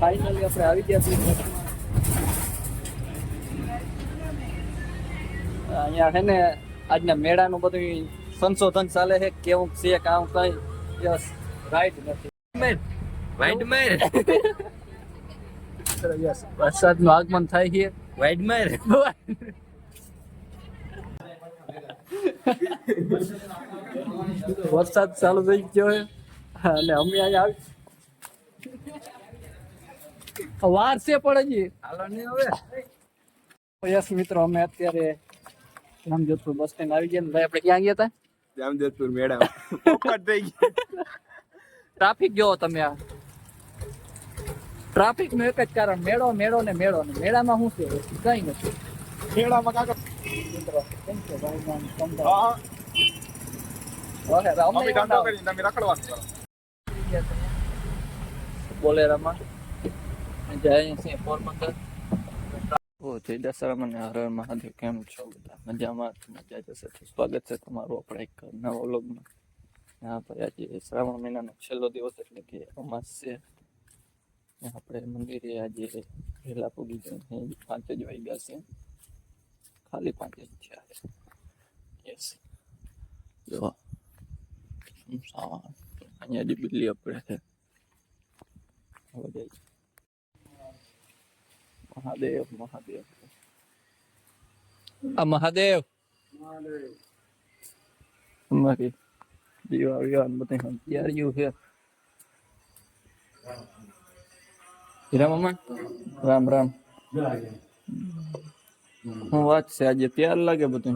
Finally આપણે આવી ગયા છીએ. અહીંયા છે ને આજના મેળાનું બધું સંશોધન ચાલે છે કેવું છે કામ કઈ યસ રાઈટ નથી. વાઈટ માર યસ વરસાદનું આગમન થાય છે. વાઈટ માર વરસાદ ચાલુ થઈ ગયો છે. અને અમે અહીંયા આવી. વાર છે પણ હજી. હાલો ને હવે? યસ મિત્રો અમે અત્યારે જામજોધપુર બસ સ્ટેન્ડ આવી ગયા ને. ભાઈ આપણે ક્યાં ગયા હતા? જામજોધપુર મેડમ પોપટ થઈ ગઈ ટ્રાફિક જોવો તમે આ. ટ્રાફિકનું એક જ કારણ મેળો મેળો ને મેળો ને. મેળામાં શું છે? કઈ નથી. મેળામાં કાકા મિત્રો કેમ છે? ભાઈ નામ સમજાવો. હા. ઓહે, અમે ધંધો કરી તમે રખડવાનું કરો બોલેરામાં જાય છે પોરબંદર ઓ જય દશરા મને હર હર મહાદેવ કેમ છો બધા મજામાં મજા જશે તો સ્વાગત છે તમારું આપણે એક નવા વ્લોગમાં હા ભાઈ આજે શ્રાવણ મહિનાનો છેલ્લો દિવસ એટલે કે અમાસ છે ને આપણે મંદિરે આજે વહેલા પૂગી જઈને પાંચ જ વાગ્યા છે ખાલી પાંચ જ થયા છે યસ જો સાવન અહીંયા જે બિલ્લી આપણે છે હવે જઈએ. મહાદેવ મહાદેવ આ મહાદેવ અમારી દીવા વિવાહ ને બધું તૈયારીઓ છે હીરા મામા રામ રામ હું વાત છે આજે તૈયાર લાગે બધું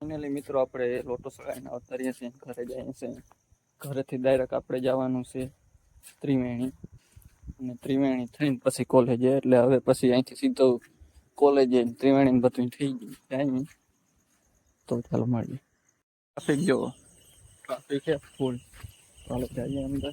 ફાઇનલી મિત્રો, આપણે લોટો સળાઈને અવતારીએ છીએ ઘરે જઈએ છીએ. ઘરેથી ડાયરેક્ટ આપણે જવાનું છે ત્રિવેણી. અને ત્રિવેણી થઈને પછી કોલેજે એટલે હવે પછી અહીંથી સીધો કોલેજ ત્રિવેણી બધું થઈ ગયું. જાય તો ચાલો મળીએ. Traffic be careful. I'll look at you under.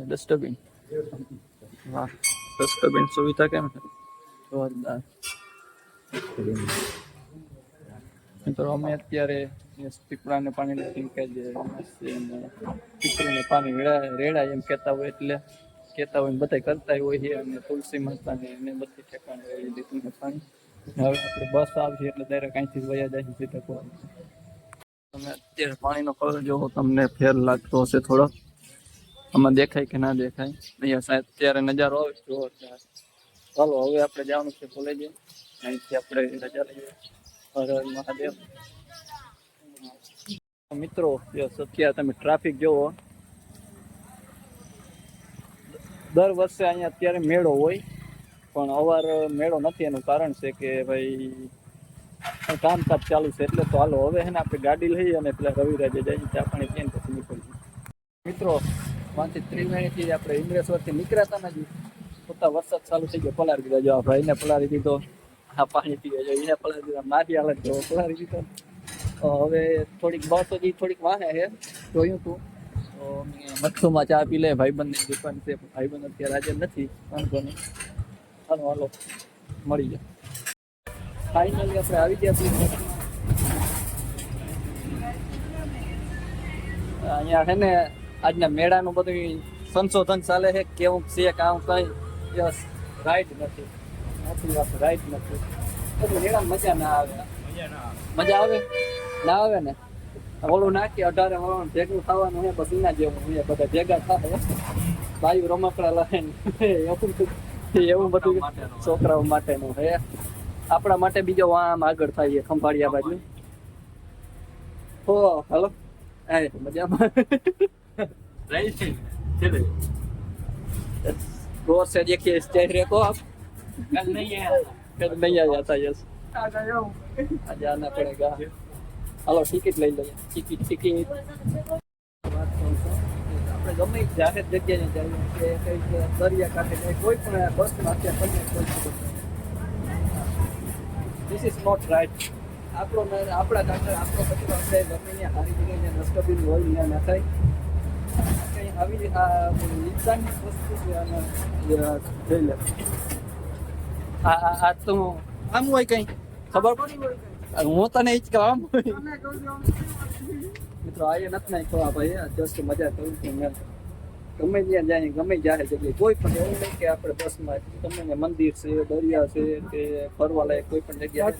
Dustbin વાહ ડસ્ટબિન સુવિધા કેમ છે જોરદાર મિત્રો અમે અત્યારે પીપળાને પાણી ટીંકે જે પીપળીને પાણી રેડા રેડાય એમ કહેતા હોય એટલે કહેતા હોય ને બધા કરતા હોય છે અને તુલસી માતાને એને બધી ઠેકાણે એવી રીતનું પાણી હવે આપણે બસ આવશે એટલે ડાયરેક્ટ અહીંથી વયા જાય સીધા કોણ તમે અત્યારે પાણીનો કલર જોવો તમને ફેર લાગતો હશે થોડો આમાં દેખાય કે ના દેખાય અહીંયા સાહેબ અત્યારે નજારો આવે જોવો ત્યારે. ચાલો હવે આપણે જવાનું છે કોલેજે અહીંથી આપણે રજા લઈએ હર હર મહાદેવ મિત્રો યસ અત્યારે તમે ટ્રાફિક જોવો દર વર્ષે અહીંયા અત્યારે મેળો હોય પણ અવાર મેળો નથી એનું કારણ છે કે ભાઈ કામકાજ ચાલુ છે એટલે તો હાલો હવે હે ને આપણે ગાડી લઈએ અને પેલા રવિરાજે જઈને ચા પાણી પીને પછી નીકળીએ મિત્રો પાંચથી મિનિટથી આપણે ઇન્દ્રેશ્વરથી નીકળ્યા હતા ને પોતા વરસાદ ચાલુ થઈ ગયો પલાર દીધો. જો આ ભાઈને પલારી દીધો, આ પાણી પી ગયો એને પલારી દીધો, મારી હાલત જો પલાળી દીધો. હવે થોડીક બસ હજી થોડીક વાહે છે. જોયું તું. તો મચ્છુમાં ચા પી લે, ભાઈબંધની દુકાન છે ભાઈબંધ અત્યારે હાજર નથી. વાંધો નહીં. હાલો હાલો. મળી જાય ફાઇનલી આપણે આવી ગયા છીએ. અહીંયા છે ને આજના મેળાનું બધું સંશોધન ચાલે છે કેવું છે કામ કઈ યસ રાઈટ નથી નથી વાત રાઈટ નથી બધું મેળામાં મજા ના આવે મજા આવે ના આવે ને ઓલું નાખી અઢારે વરણ ભેગું થવાનું હે પછી ના જેવું હે બધા ભેગા થાય બાયું રમકડા લઈને એવું બધું- એવું બધું છોકરાઓ માટેનું હે આપણા માટે બીજો આમ આગળ થાય છે ખંભાળિયા બાજુ હો હાલો એ મજામાં गौर से देखिए इस चेहरे को आप कल नहीं आया कल नहीं आ जाता यस आ जाना पड़ेगा हेलो टिकट લઈ લઈએ ટિકિટ ટિકિટ આપણે ગમે તે જાહેર જગ્યાએ જઈએ કે કંઈક દરિયા કાંઠે કે કોઈ પણ બસમાં અત્યારે તમને કોઈ ધીસ ઇઝ નોટ રાઈટ આપણો ન- આપણા કાંઠે આપણો કચરો આપણે ગમે ત્યાં હારી જગ્યાએ ડસ્ટબિન હોય ત્યાં નખાય કંઈ આવી ઇન્સાનની વસ્તુ છે અને જોઈ લે આ તો આમ હોય કંઈ. ખબર પડી? હું તને એ જ કહેવા મિત્રો આ નથી નાખ્યો આ ભાઈ આ જસ્ટ મજા કરું છું મેં ગમે ત્યાં જાય ગમે જાય જગ્યાએ કોઈ પણ એવું નહીં કે આપણે બસમાં ત્યાં મંદિર છે દરિયા છે કે ફરવા લાયક કોઈ પણ જગ્યા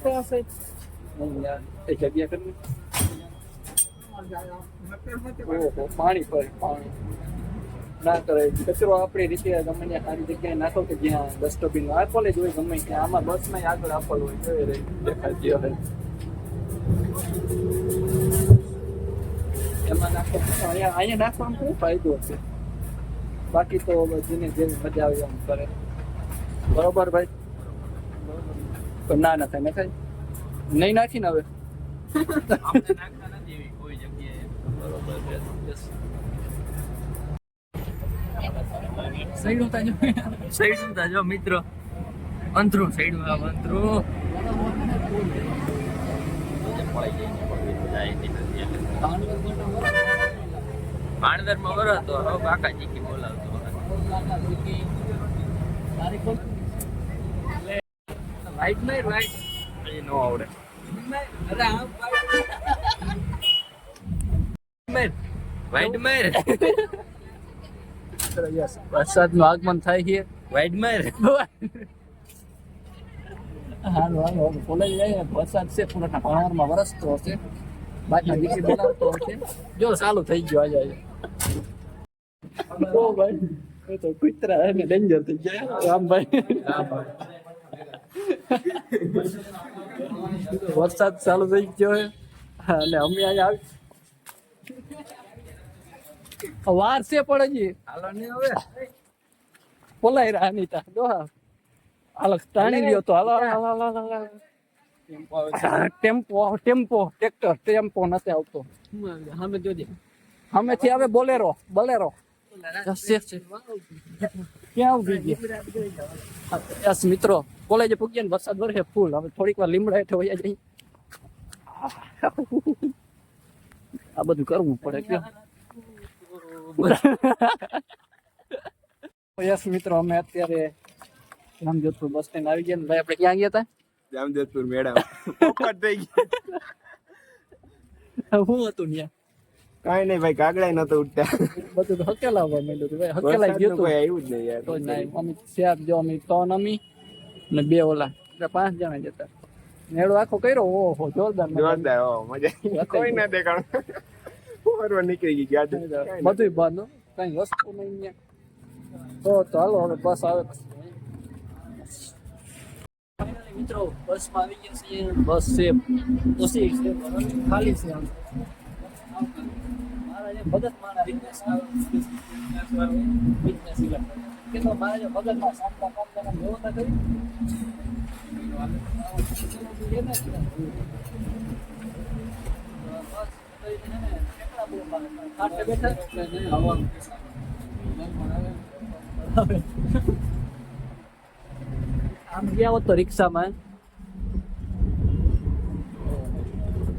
એ જગ્યા કરવી ઓહો પાણી પર પાણી ના કરે કચરો આપણી રીતે ગમે ત્યાં સારી જગ્યાએ નાખો કે જ્યાં ડસ્ટબિન આ કોલેજ હોય ગમે ત્યાં આમાં બસમાં આગળ આપેલું હોય જોઈ રહી દેખાતી હોય એમાં નાખો અહીંયા અહીંયા નાખવામાં શું ફાયદો છે બાકી તો જેને જેવી મજા આવે એમ કરે બરોબર ભાઈ પણ ના ના થાય ને થાય નહીં નાખી ને હવે સૈડું તાજો સૈડું તા જો મિત્રો અંતરું સૈડું આ અંતરું પાણદરમાં વરો હતો હવે કાકાજી કી બોલાવતો રાઈટ નહીં રાઈટ નો આવડે અરે મેર વાઈડ મેર વરસાદનું આગમન થાય છે. વાઈડ મેર હાલો હાલો કોલેજ જઈએ વરસાદ છે પૂરા ભણવામાં વરસતો હશે. બાજના દીકરી બોલાવતો હશે. જો ચાલુ થઈ ગયો આજે આજે. ઓ ભાઈ એ તો કુતરા એને ડેન્જર થઈ ગયા. રામભાઈ. વરસાદ ચાલુ થઈ ગયો અને અમે અહીંયા આવી વાર છે પણ હજી હાલો ને હવે બોલાય રહ્યા અનિતા જો હા હાલો તાણી લ્યો તો હાલો હાલો હાલો હાલો હાલો ટેમ્પો ટેમ્પો ટ્રેક્ટર ટેમ્પો નથી આવતો સામે જોજે સામેથી આવે બોલેરો બોલેરો યસ યસ ક્યાં ઉભી ગયા યસ મિત્રો કોલેજે પૂગ્યા ને વરસાદ વરસે ફૂલ હવે થોડીક વાર લીમડા હેઠે વયા જઈ આ બધું કરવું પડે કે યસ મિત્રો અમે અત્યારે જામજોધપુર બસ સ્ટેન્ડ આવી ગયા ભાઈ આપણે ક્યાં ગયા હતા? જામજોધપુર મેળા. પોપટ થઈ ગયા. હું હતું ન્યા કાંઈ નહીં ભાઈ કાગડા નતો ઉઠતા બધું તો હકેલાવા માંડ્યું હતું ભાઈ હકેલાઈ ગયું તો. કોઈ આવ્યું જ નહીં યાર. તો નહીં. અમે ચાર જો અમે ત્રણ અમી ને બે ઓલા. એટલે પાંચ જણા જતા મેળો આખો કર્યો? ઓહો જોરદાર મજા આવી. જોરદાર મજા કોઈ ના દેખાણ ફરવા નીકળી ગઈ ગાડી. બધું બંધ. કઈ વસ્તુ નહીં તો તો હાલો હવે બસ આવે મિત્રો બસમાં આવી ગયા છીએ બસ છે ઓછી છે ખાલી છે મારા જે ભગત મારા બિઝનેસ કરે. કે તો મારા જે ભગતમાં સાંતા કામ કરે એમ વ્યવસ્થા કરે. બસ આમ ગયા હોત તો રિક્ષામાં.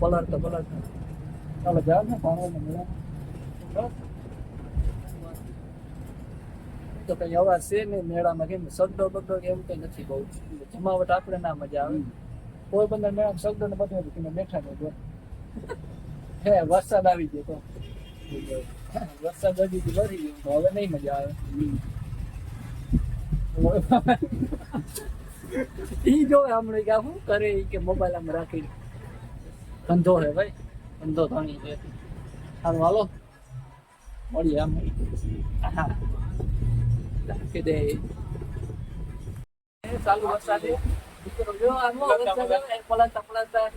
પલળતો પલળતો. ચાલો જાવ ને પાણી મેળા તો કઈ અવાજ છે ને મેળામાં કેમ શબ્દો બગડો કે એવું કઈ નથી બહુ. જમાવટ આપણે ના મજા આવે. કોઈ બંદર મેળામાં શબ્દો ને બધું બેઠા નહીં વરસાદ આવી ગયો તો. વરસાદ હજી વધી ગયો હવે નહીં મજા આવે. ઈ જોવે હમણાં કે શું કરે કે મોબાઈલ આમ રાખી. ધંધો હે ભાઈ, ધંધો ધણી છે. સારું હાલો. મળીએ આમ. હા. રાખી દે. ચાલુ વરસાદે. દીકરો જો આમ વરસાદ આવે પલાતા પલાતા.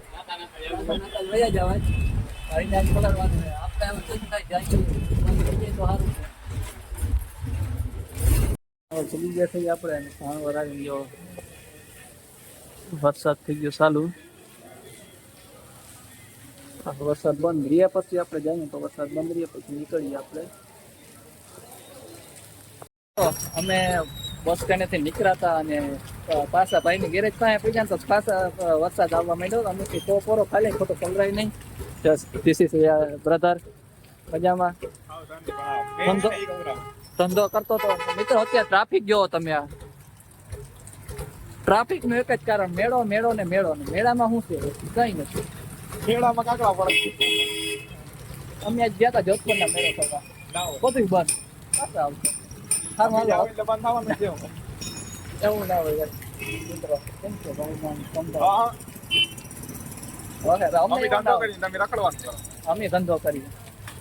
વયા જવાય. હરીને આજ પલાળવાનું છે આપણે આમ તો જ થાય જાય બંધ થઈ જાય તો સારું છે હવે ચલી ગયા થઈ આપણે અને પાણી વરાવીને જો વરસાદ થઈ ગયો ચાલુ આ વરસાદ બંધ રહ્યા પછી આપણે જઈએ તો વરસાદ બંધ રહ્યા પછી નીકળીએ આપણે તો અમે બસ સ્ટેન્ડેથી નીકળ્યા અને અ, પાછા ભાઈની ગેરેજ પાસે પહોંચ્યા ને તો પાછા અ, વરસાદ આવવા માંડ્યો અમે કે તો પોરો ખાલી ખોટો પલરાય નહીં જસ્ટ is ઇઝ brother. મજામાં ધંધો ધંધો કરતો તો મિત્રો અત્યારે ટ્રાફિક જોવો તમે આ. ટ્રાફિકનું એક જ કારણ મેળો મેળો ને મેળો ને. મેળામાં શું છે? કઈ નથી. મેળામાં કાકડા પડે અમે આજ ગયા હતા જોધપુર ના મેળો કરવા બધું બંધ. પાછા આવશે બંધ થવાનું છે એવું ના હોય. મિત્રો કેમ છો? ભાઈ નામ સમજાવો. હા, ઓકે, તો અમે ધંધો ના તમે રખડવાનું અમે ધંધો કરીએ.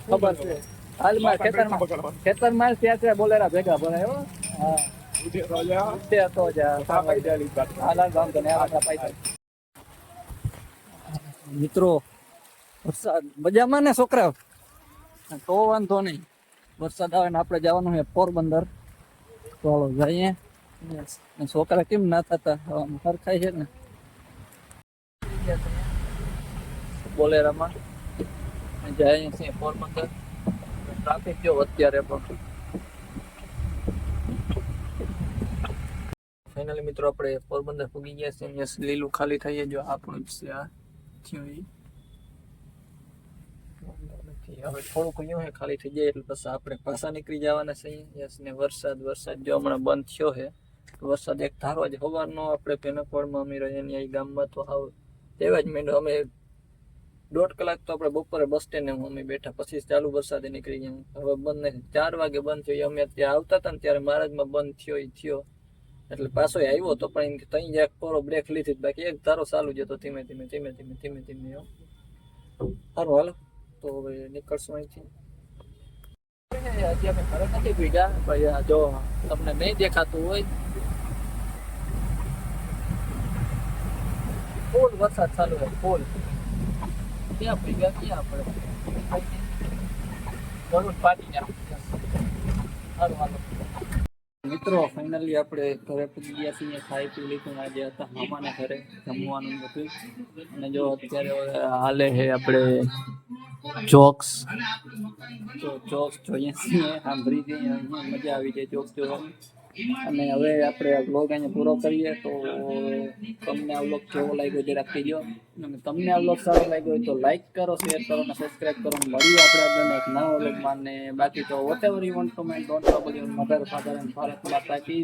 ખબર છે. હાલમાં ખેતરમાં ખેતરમાં ત્યાં ત્યાં બોલેરા ભેગા ભરાય હો. મિત્રો વરસાદ મજામાં ને છોકરા તો વાંધો નહીં. વરસાદ આવે ને આપણે જવાનું છે પોરબંદર. તો જઈએ. છોકરા કેમ ના થતા? હરખાય છે ને? બોલેરામાં જાય છે પોરબંદર ટ્રાફિક જો અત્યારે પણ ફાઇનલી મિત્રો આપણે પોરબંદર પૂગી ગયા છે અહીંયા લીલું ખાલી થઈએ જો આપણું જ છે આ થયું ઈ. નથી. હવે થોડુંક અહીંયા હે ખાલી થઈ જાય એટલે પછી આપણે પાછા નીકળી જવાના છે યસ ને વરસાદ વરસાદ જો હમણાં બંધ થયો છે વરસાદ એક ધારો જ સવારનો આપણે પેનકવાડમાં અમે રહીએ ને અહીં ગામમાં તો હાવ તેવા જ માંડ્યો અમે દોઢ કલાક તો આપણે બપોરે બસ સ્ટેન્ડે અમે બેઠા પછી ચાલુ વરસાદે નીકળી ગયા હવે બંધ નથી ચાર વાગે બંધ થયો અમે ત્યાં આવતા હતા ને ત્યારે મહારાજમાં બંધ થયો ઈ થયો એટલે પાછો એ આવ્યો તો પણ એમ કે તઈ જ એક પોરો બ્રેક લીધી જ. બાકી એક ધારો ચાલુ જ હતો ધીમે ધીમે ધીમે ધીમે ધીમે ધીમે એવો. સારું હાલો તો હવે નીકળશું અહીંથી હજી અમે ઘરે નથી ભીગા ભાઈ આ જો તમને નહીં દેખાતું હોય ફૂલ વરસાદ ચાલુ હોય ફૂલ ક્યાં ભીગા મિત્રો ફાઇનલી આપણે ઘરે પૂરી ગયા છીએ. ખાઈ પી લીધું આજે હતા મામાના ઘરે જમવાનું નથી અને જો અત્યારે હાલે છે આપણે ચોક્સ. તો જોક્સ જોઈએ છીએ. સાંભળી જઈએ મજા આવી જાય ચોક્સ જોવાની. અને હવે આપણે આ વ્લોગ અહીંયા પૂરો કરીએ તો તમને આ બ્લોગ કેવો લાગ્યો જરાક કહીજો. અને તમને આ બ્લોગ સારો લાગ્યો હોય તો લાઈક કરો શેર કરો અને સબસ્ક્રાઈબ કરો. મળીએ આપણે આગળ એક નવો વ્લોગમાં ને બાકી તો whatever you want to make don't trouble your mother father and father માતા કી